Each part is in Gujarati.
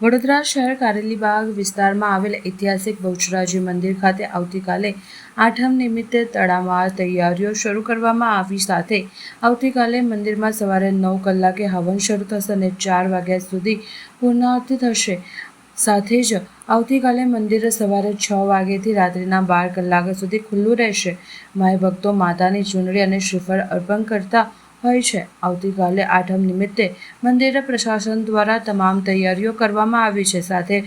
વડોદરા શહેર કારેલીબાગ વિસ્તારમાં આવેલ ઐતિહાસિક બહુચરાજી મંદિર ખાતે આવતીકાલે આઠમ નિમિત્તે તડામાર તૈયારીઓ શરૂ કરવામાં આવી સાથે આવતીકાલે મંદિરમાં સવારે નવ કલાકે હવન શરૂ થશે અને ચાર વાગ્યા સુધી પૂર્ણાહુતિ થશે. સાથે જ આવતીકાલે મંદિર સવારે છ વાગ્યાથી રાત્રિના બાર કલાક સુધી ખુલ્લું રહેશે. માય ભક્તો માતાની ચૂંદડી અને શ્રીફળ અર્પણ કરતા હોય છે. આવતીકાલે આઠમ નિમિત્તે મંદિર પ્રશાસન દ્વારા તમામ તૈયારીઓ કરવામાં આવી છે. સાથે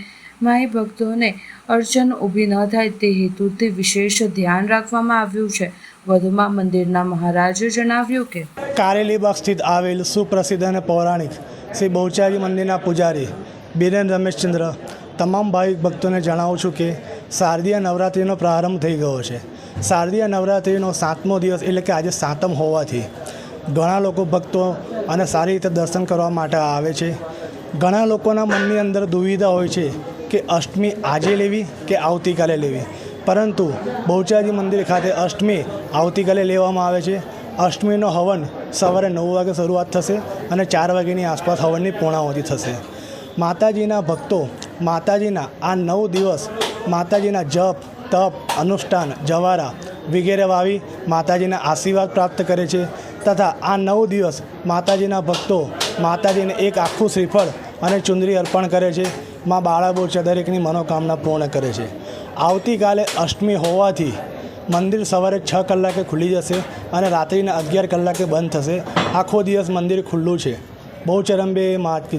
માઈ ભક્તોને અડચણ ઊભી ન થાય તે હેતુથી વિશેષ ધ્યાન રાખવામાં આવ્યું છે. વધુમાં મંદિરના મહારાજે જણાવ્યું કે કારેલીબાગ સ્થિત આવેલ સુપ્રસિદ્ધ અને પૌરાણિક શ્રી બહુચારી મંદિરના પૂજારી બિરેન રમેશચંદ્ર, તમામ ભાવિક ભક્તોને જણાવું છું કે શારદીય નવરાત્રિનો પ્રારંભ થઈ ગયો છે. શારદીય નવરાત્રિનો સાતમો દિવસ એટલે કે આજે સાતમ હોવાથી ઘણા લોકો ભક્તો અને સારી રીતે દર્શન કરવા માટે આવે છે. ઘણા લોકોના મનની અંદર દુવિધા હોય છે કે અષ્ટમી આજે લેવી કે આવતીકાલે લેવી. પરંતુ બહુચારી મંદિર ખાતે અષ્ટમી આવતીકાલે લેવામાં આવે છે. અષ્ટમીનો હવન સવારે નવ વાગે શરૂઆત થશે અને ચાર વાગ્યાની આસપાસ હવનની પૂર્ણાવતી થશે. માતાજીના ભક્તો, માતાજીના આ નવ દિવસ માતાજીના જપ, તપ, અનુષ્ઠાન, જવારા વગેરે વાવી માતાજીના આશીર્વાદ પ્રાપ્ત કરે છે. તથા આ નવ દિવસ માતાજીના ભક્તો, માતાજીને એક આખું શ્રીફળ અને ચુંદરી અર્પણ કરે છે. માં બાળાબો છે દરેકની મનોકામના પૂર્ણ કરે છે. આવતીકાલે અષ્ટમી હોવાથી મંદિર સવારે છ કલાકે ખુલી જશે અને રાત્રિના અગિયાર કલાકે બંધ થશે. આખો દિવસ મંદિર ખુલ્લું છે. બહુ ચરંબે માત કી